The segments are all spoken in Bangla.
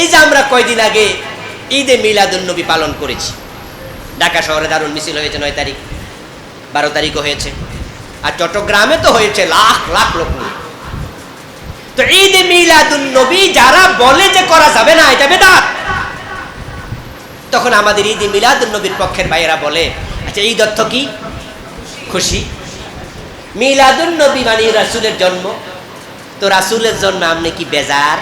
এই যে আমরা কয়দিন আগে ঈদে মিলাদুন্নবী পালন করেছি। ঢাকা শহরে দারুণ মিছিল হয়েছে নয় তারিখ, বারো তারিখও হয়েছে। আর চট্টগ্রামে তো হয়েছে লাখ লাখ লোক তো ঈদে মিলাদুন্নবী যারা বলে যে করা যাবে না, এটা বেদাত। তখন আমাদের ঈদে মিলাদুন্নবীর পক্ষের ভাইয়েরা বলে আচ্ছা ঈদ অর্থ কি? খুশি। মিলাদুন্নবী মানে রাসূলের জন্ম। তো রাসূলের জন্ম আপনি কি বেজার?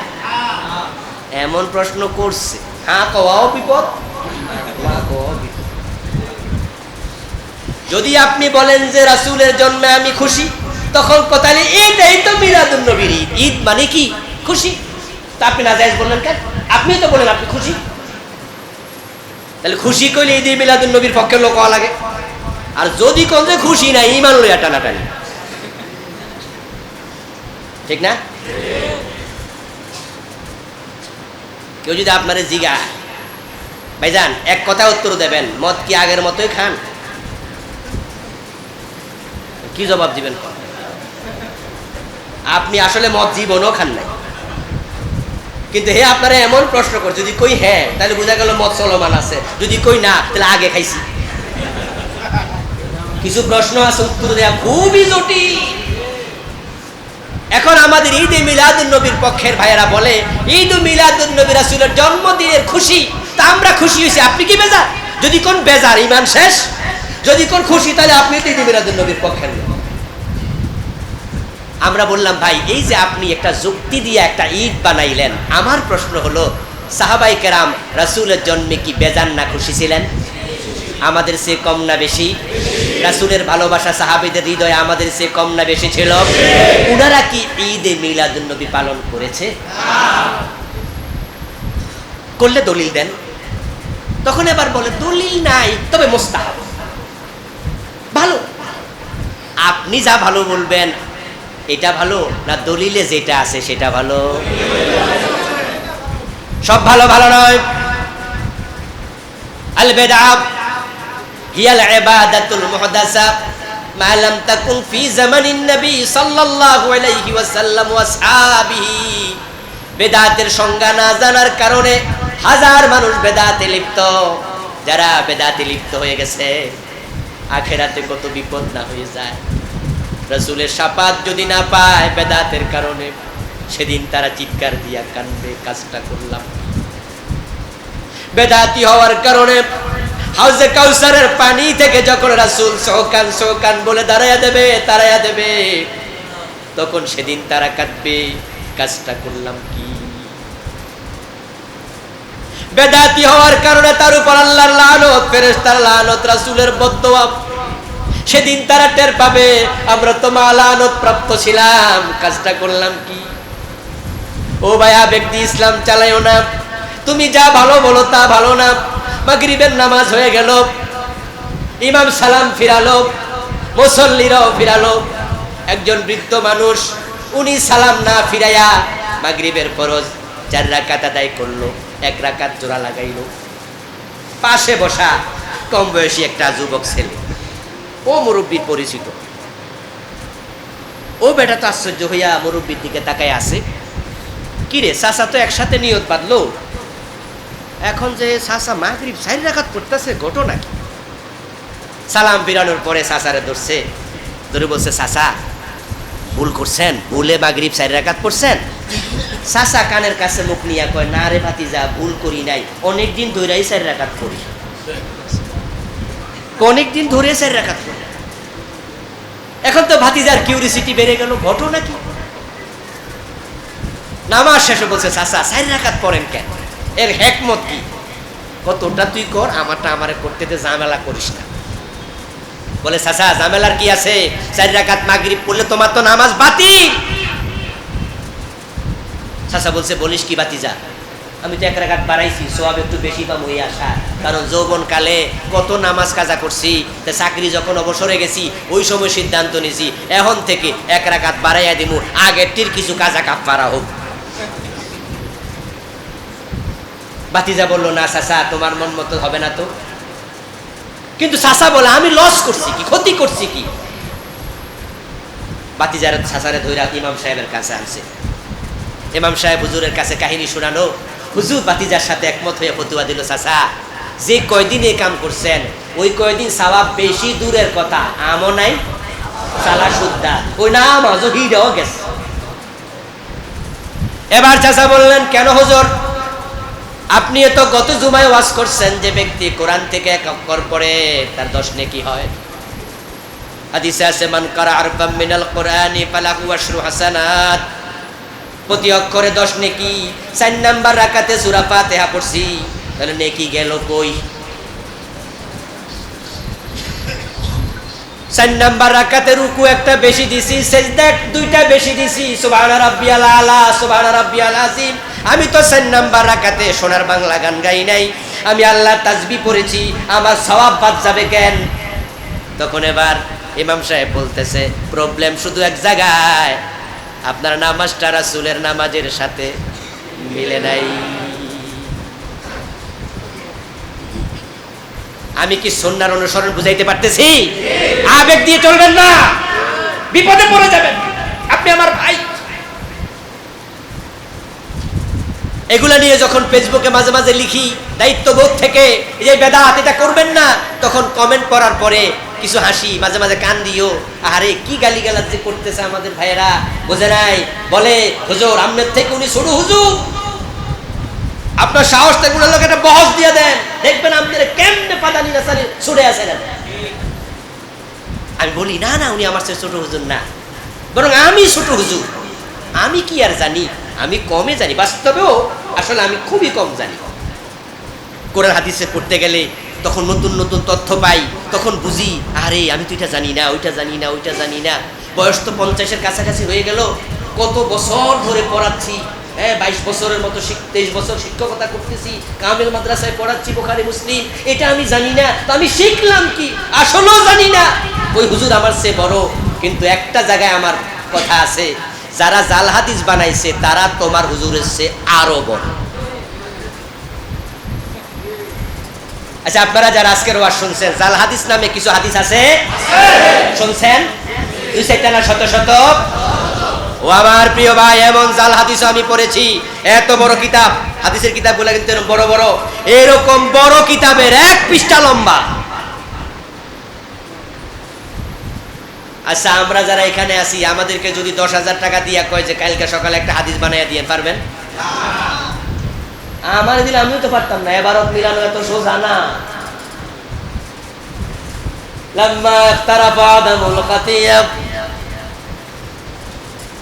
এমন প্রশ্ন করছে। হ্যাঁ কওয়াও বিপদ। যদি আপনি বলেন যে রাসূলের জন্মে আমি খুশি, তখন কোথায় এইটাই তো মিলাদুন নবীর ঈদ। ঈদ মানে কি? খুশি? তা আপনি না নাজাইজ বললেন কেন? আপনি তো বলেন আপনি খুশি। তাহলে খুশি করলে ঈদ মিলাদুন নবীর পক্ষের লোক হওয়া লাগে। আর যদি কোন যে খুশি না ইমান লইয়া টানাটানি। ঠিক না? কেউ যদি আপনারে জিগা ভাইজান, এক কথা উত্তর দেবেন, মদ কি আগের মতোই খান? কি জবাব দিবেন? আপনি আসলে মদ জীবনও খান নাই। কিন্তু হে আপনারা এমন প্রশ্ন কর, যদি কই হ্যাঁ তাহলে বোঝা গেল মদ চলমান আছে। যদি কই না, তাহলে আগে খাইছি। কিছু প্রশ্ন আছে, উত্তর দেওয়া খুবই জটিল। এখন আমাদের ঈদে মিলাদুল নবীর পক্ষের ভাইয়েরা বলে ঈদ মিলাদুন নবী রাসূলের জন্মদিনের খুশি, তা আমরা খুশি হয়েছি। আপনি কি বেজার? যদি কোন বেজার ইমান শেষ, যদি কোন খুশি, তাহলে আপনি ঈদ মিলাদুন নবীর পক্ষের আমরা বললাম, ভাই, এই যে আপনি একটা যুক্তি দিয়ে একটা ঈদ বানাইলেন, আমার প্রশ্ন হলো সাহাবাই কেরাম রাসূলের জন্মে কি বেজান না খুশি ছিলেন? আমাদের সে কম না বেশি? রাসূলের ভালোবাসা সাহাবীদের হৃদয়ে আমাদের সে কম না বেশি ছিল। উনারা কি ঈদে মিলাদুন্নবী পালন করেছে? করলে দলিল দেন। তখন এবার বলে, দলিল নাই, তবে মোস্তাহাব। ভালো। আপনি যা ভালো বলবেন, এটা ভালো না দলিলে যেটা আছে সেটা ভালো? সব ভালো ভালো নয়। আল বেদাব হিয়াল ইবাদাতুল মুহদাসা মা লাম তাকুন ফি জামানিন নবী সাল্লাল্লাহু আলাইহি ওয়াসাল্লাম ওয়া আসহাবিহি। বেদাতের সংজ্ঞা না জানার কারণে হাজার মানুষ বেদাতে লিপ্ত। যারা বেদাতে লিপ্ত হয়ে গেছে, আখেরাতে কত বিপদ না হয়ে যায়। রসুলের সাপাত যদি না পায় বেদাতের কারণে, সেদিন তারা চিৎকার দিয়া কান্দে কাজটা করলাম। বেদাতি হওয়ার কারণে হাউজে কাউসারের পানি থেকে যখন রাসুল সহকান সহকান বলে দাঁড়াইয়া দেবে, তারাইয়া দেবে, তখন সেদিন তারা কাঁদবে, কাজটা করলাম কি? বেদাতি হওয়ার কারণে তার উপর আল্লাহর লানত, ফেরেশতার লানত, রাসূলের বদদোয়া সেদিন তারা টের পাবে, আমরা তো মালানত প্রাপ্ত ছিলাম, কাজটা করলাম কি? ও ভাইয়া, ব্যক্তি ইসলাম চালাইও না। তুমি যা ভালো বলো তা ভালো না। মাগরিবের নামাজ হয়ে গেল। ইমাম সালাম ফিরালো, মুসল্লিরাও ফিরালো। একজন বৃদ্ধ মানুষ, উনি সালাম না ফিরাইয়া মাগরিবের ফরজ চার রাকাত আদায় করল, এক রাকাত জোড়া লাগাইলো। পাশে বসা কম বয়সী একটা যুবক ছেলে, ও মুরব্বীর পরিচিত। ও বেটা তো আশ্চর্য হইয়া মুরব্বীর দিকে তাকায় আছে। কিরে, চাচা তো একসাথে নিয়ত বাঁধলো? এখন যে চাচা মাগরিব চারি রাখাত পড়তেছে, ঘটনা কি? সালাম ফিরানোর পরে চাচারে ধরছে, ধরে বলছে চাচা ভুল করছেন, ভুলে মাগরিব চারি রাখাত পড়ছেন? চাচা কানের কাছে মুখ নিয়ে কয়, না রে ভাতিজা, ভুল করি নাই অনেক দিন ধরেই চারি রাখাত পড়ি। অনেক দিন ধরে চারি রাখাত পড়ি। এখন তো ভাতিজার কিউরিসিটি বেড়ে গেল, ঘটনা কি? নামাজ শেষে বলছে চাচা চারি রাখাত পড়েন কেন? এর হেকমত কি? কতটা তুই কর, আমারটা আমারে করতে দে, ঝামেলা করিস না। বলে, চাচা, ঝামেলার কি আছে? চারি রাকাত মাগরিব পড়লে তোমার তো নামাজ বাতি চাচা বলছে, বলিস কি বাতি যা আমি তো এক রাকাত বাড়াইছি সোয়াব একটু বেশি পাম হয়ে আসা কারণ যৌবন কালে কত নামাজ কাজা করছি, তা চাকরি যখন অবসরে গেছি, ওই সময় সিদ্ধান্ত নিছি, এখন থেকে এক রাকাত বাড়াইয়া দিমু, আগেরটির কিছু কাজা কাপ পারা হোক। বাতিজা বলল, না চাচা তোমার মন মতো হবে না তো। কিন্তু চাচা বলে, আমি লস করছি কি? ক্ষতি করছি কি? বাতিজার চাচারে ধৈরা ইমাম সাহেবের কাছে আনছে। ইমাম সাহেব হুজুরের কাছে কাহিনী শোনানো হুজুর বাতিজার সাথে একমত হয়ে ফতুয়া দিল চাচা যে কয়দিন এই কাম করছেন, ওই কয়দিন সওয়াব বেশি দূরের কথা, আমও নাই, সালা সুদ্দা ওই নাম আজও হিরেও গেছে। এবার চাচা বললেন, কেন হুজুর? আপনি তো গত জুমায় ওয়াজ করছেন যে ব্যক্তি কোরআন থেকে এক অক্ষর পড়ে, তার দশ নেকি হয়। হাদিসে আছে, মান কারা আরবাম মিনাল কোরআনি ফালাহু আশরু হাসানাত। প্রতি অক্ষরে দশ নেকি। চার নাম্বার রাকাতে সূরা ফাতিহা পড়ছি, তাহলে নেকি গেল কই? চার নাম্বার রাকাতে রুকু একটা বেশি দিছি, সেজদা দুইটা বেশি দিছি। সুবহান রাব্বিয়াল আলা, সুবহান রাব্বিয়াল আজিম আমি তো চার নাম্বার রাকাতে সোনার বাংলা গান গাই নাই। আমি আল্লাহ তাজবি পড়েছি, আমার সওয়াব বাদ যাবে কেন? তখন এবার ইমাম সাহেব বলতেছে প্রবলেম শুধু এক জায়গায়। আপনার নামাজটা রাসূলের নামাজের সাথে মিলে নাই। আমি কি সন্ন্যার অনুসরণ বুঝাইতে পারতেছি? আবেগ দিয়ে চলবেন না। বিপদে পড়ে যাবেন। আপনি আমার ভাই। এগুলা নিয়ে যখন ফেসবুকে মাঝে মাঝে লিখি, দায়িত্ববোধ থেকে, এই যে বেদাত, এটা করবেন না, তখন কমেন্ট করার পরে কিছু হাসি, মাঝে মাঝে কান দিও। আরে কি গালি গালাজ যে করতেছে আমাদের ভাইয়েরা, বোঝে নাই। বলে, হুজুর, আমনের থেকে উনি ছোট হুজুর। আপনার সাহস থেকে উনার লোক একটা বহস দিয়ে দেন। দেখবেন আপনার কেমনে পাদানি না সারি ছুটে আসে না। আমি বলি, না না, উনি আমার চেয়ে ছোট হুজুর না। বরং আমি ছোট হুজুর। আমি কি আর জানি? আমি কমে জানি, বাস্তবেও আসলে আমি খুবই কম জানি। কোরআন হাদিসে পড়তে গেলে তখন নতুন নতুন তথ্য পাই, তখন বুঝি, আরে আমি তো এটা জানি না, ওইটা জানি না, ওইটা জানি না। বয়স তো পঞ্চাশের কাছাকাছি হয়ে গেল, কত বছর ধরে পড়াচ্ছি হ্যাঁ বাইশ বছরের মতো তেইশ বছর শিক্ষকতা করতেছি কামেল মাদ্রাসায় পড়াচ্ছি, বোখারি, মুসলিম, এটা আমি জানি না, তো আমি শিখলাম কি? আসলেও জানি না। ওই হুজুর আমার চেয়ে বড়, কিন্তু একটা জায়গায় আমার কথা আছে যারা জাল হাদিস বানাইছে, তারা তোমার হুজুরের চেয়ে আরও বড়। আচ্ছা আপনারা যারা আজকের ওয়াজ শুনছেন, জাল হাদিস নামে কিছু হাদিস আছে? শুনছেন? দুই না, শত শত? ও আমার প্রিয় ভাই, এমন জাল হাদিসও আমি পড়েছি। এত বড় কিতাব। হাদিসের কিতাবগুলো কিন্তু বড় বড়। এরকম বড় কিতাবের এক পৃষ্ঠা লম্বা। আচ্ছা আমরা যারা এখানে আছি আমাদেরকে যদি দশ হাজার টাকা দিয়া কয় যে কালকে সকালে একটা হাদিস বানাইয়া দিয়ে পারবেন আমার দিলে আমিও তো পারতাম না এবারত মিলানো এত সোজা না لما اقترب آدم الخطيئة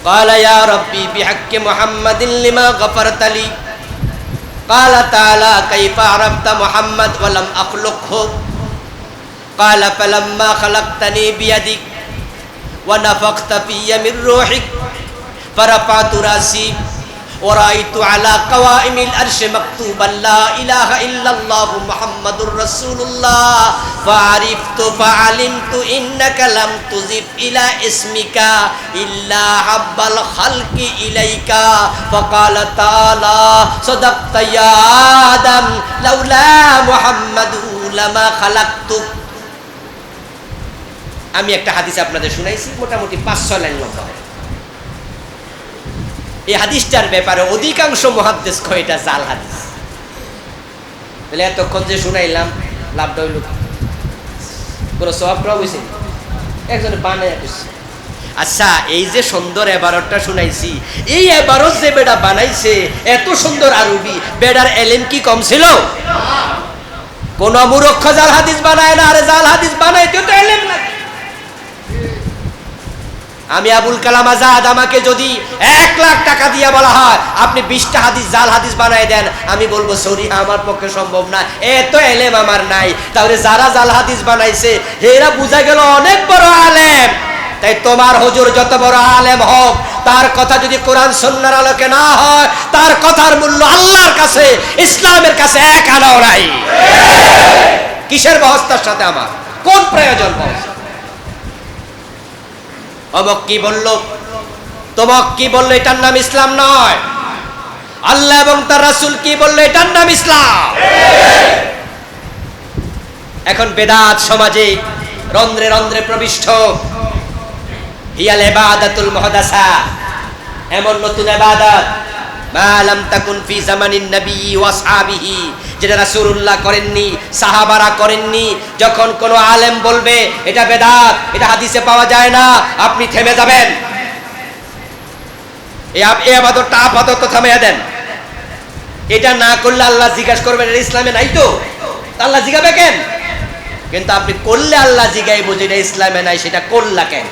قال يا ربي بحق محمد لما غفرت لي قال تعالى كيف عرفت محمد ولم أخلقه قال فلما خلقتني بيدك ونفخت في من روحك فرفعت راسي ورأيت على قوائم الأرش مكتوبا لا إله إلا الله محمد رسول الله فعرفت فعلمت إنك لم تزف إلى اسمك إلا حب الخلق إليك فقال تعالى صدقت يا آدم لولا محمد لما خلقتك আমি একটা হাদিস আপনাদের শুনাইছি, মোটামুটি পাঁচ, ছয় লাইন লম্বা এই হাদিসটার ব্যাপারে অধিকাংশ মহাদেশ এটা জাল হাদিস। তাহলে এতক্ষণ যে শুনাইলাম, লাভটা হইল? কোনো সবটাও বুঝছি একজন বানায় আচ্ছা এই যে সুন্দর এবারতটা শুনাইছি, এই এবারত যে বেটা বানাইছে, এত সুন্দর আরবি বেডার এলেম কি কম ছিল? কোন মূর্খ জাল হাদিস বানায় না, আরে জাল হাদিস বানাইতে তো এলেম লাগে আমি আবুল কালাম আজাদ, আমাকে যদি এক লাখ টাকা দিয়ে বলা হয়, আপনি বিশটা হাদিস, জাল হাদিস বানাই দেন, আমি বলব, সরি, আমার পক্ষে সম্ভব না। এত এলেম আমার নাই। তাহলে যারা জাল হাদিস বানাইছে, এরা বুঝা গেল অনেক বড় আলেম। তাই তোমার হুজুর যত বড় আলেম হোক, তার কথা যদি কোরআন সন্ন্যার আলোকে না হয়, তার কথার মূল্য আল্লাহর কাছে, ইসলামের কাছে এক আনাও নাই। কিসের বহস্তার সাথে আমার? কোন প্রয়োজন বহস্তা অমক কি বলল? তবক কি বলল? এটার নাম ইসলাম নয়। আল্লাহ এবং তার রাসূল কি বলল? এটার নাম ইসলাম। এখন বেদাত সমাজে রন্ধ্রে রন্ধ্রে প্রবিষ্ট। হিয়াল এবাদাতুল মহদাসা। এমন নতুন এবাদত মা লাম তাকুন ফি জামানিন নবী ওয়া আসহাবিহি। যেটা রাসূলুল্লাহ করেননি, সাহাবারা করেননি, যখন কোনো আলেম বলবে, এটা বেদাত, এটা হাদিসে পাওয়া যায় না, আপনি থেমে যাবেন। আপাতত দেন। এটা না করলে আল্লাহ জিজ্ঞাসা করবেন এটা ইসলামে নাই তো? আল্লাহ জিগাবে কেন? কিন্তু আপনি করলে আল্লাহ জিগাইবো যেটা ইসলামে নাই, সেটা করলা কেন?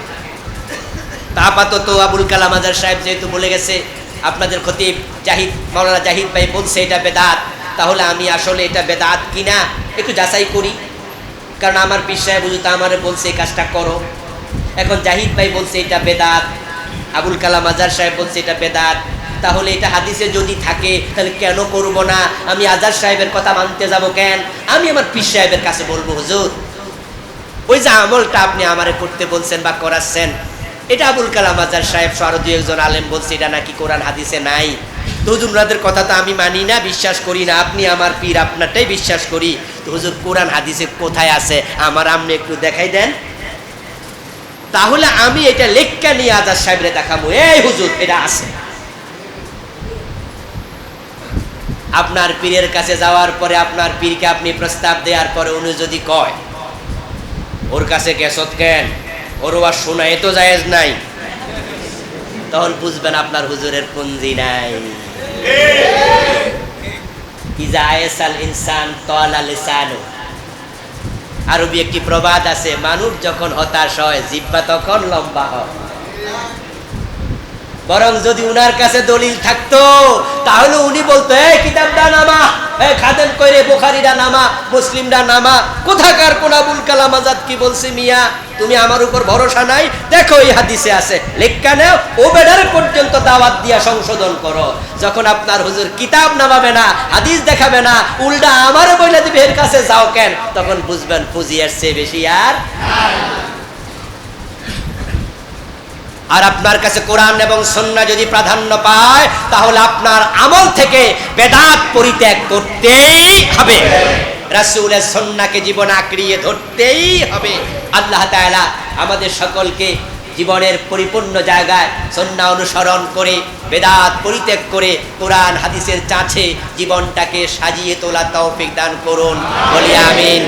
আপাতত আবুল কালাম আজার সাহেব যেহেতু বলে গেছে, আপনাদের খতিব জাহিদ, মাওলানা জাহিদ ভাই বলছে, এটা বেদাত। তাহলে আমি আসলে এটা বেদাত কিনা একটু যাচাই করি। কারণ আমার সাহেব হুজুর আমার বলছে, এই কাজটা করো। এখন জাহিদ ভাই বলছে, এটা বেদাত। আবুল কালাম আজার সাহেব বলছে, এটা বেদাত। তাহলে এটা হাদিসে যদি থাকে, তাহলে কেন করব না? আমি আজার সাহেবের কথা মানতে যাব কেন? আমি আমার পীর সাহেবের কাছে বলব, হুজুর, ওই যে আমলটা আপনি আমারে করতে বলছেন বা করাচ্ছেন, এটা আবুল কালাম আজার সাহেব সহ একজন আলেম বলছে, এটা নাকি কোরআন হাদিসে নাই। তো হুজুর কথা তো আমি মানি না, বিশ্বাস করি না। আপনি আমার পীর, আপনারটাই বিশ্বাস করি। তো হুজুর, কোরআন, হাদিসে কোথায় আছে? আমার আপনি একটু দেখাই দেন। তাহলে আমি এটা লেখকা নিয়ে আজাদ সাহেবরে দেখাবো। এই হুজুর, এটা আছে। আপনার পীরের কাছে যাওয়ার পরে আপনার পীরকে আপনি প্রস্তাব দেওয়ার পরে উনি যদি কয়, ওর কাছে গেছত কেন? ওর আর শোনায় তো জায়েজ নাই। তখন বুঝবেন আপনার হুজুরের পুঞ্জি নাই। ইজা আয়েসাল ইনসান তলা লিসানু আরবি একটি প্রবাদ আছে মানুষ যখন হতাশ হয় জিব্বা তখন লম্বা হয় বরং যদি উনার কাছে দলিল থাকতো, তাহলে উনি বলতো, এই কিতাবটা নামা, এই খাদেম কইরে বুখারিরা নামা, মুসলিমরা নামা, কোথাকার কোন আবুল কালাম আজাদ কি বলছে মিয়া? তুমি আমার উপর ভরসা নাই, দেখো এই হাদিসে আছে লেখা নেও, ও বেডার পর্যন্ত দাওয়াত দিয়া সংশোধন করো। যখন আপনার হুজুর কিতাব নামাবে না, হাদিস দেখাবে না, উল্টা আমারও বইলে দিবে, এর কাছে যাও কেন? তখন বুঝবেন ফুজিয়ার চেয়ে বেশি আর আর আপনার কাছে কোরআন এবং সন্না যদি প্রাধান্য পায়, তাহলে আপনার আমল থেকে বেদাত পরিত্যাগ করতেই হবে। রাসূলের সন্নাকে জীবন আঁকড়িয়ে ধরতেই হবে। আল্লাহ তাআলা আমাদের সকলকে জীবনের পরিপূর্ণ জায়গায় সন্না অনুসরণ করে, বেদাত পরিত্যাগ করে, কোরআন হাদিসের চাঁচে জীবনটাকে সাজিয়ে তোলা তৌফিক দান করুন। বলি আমিন।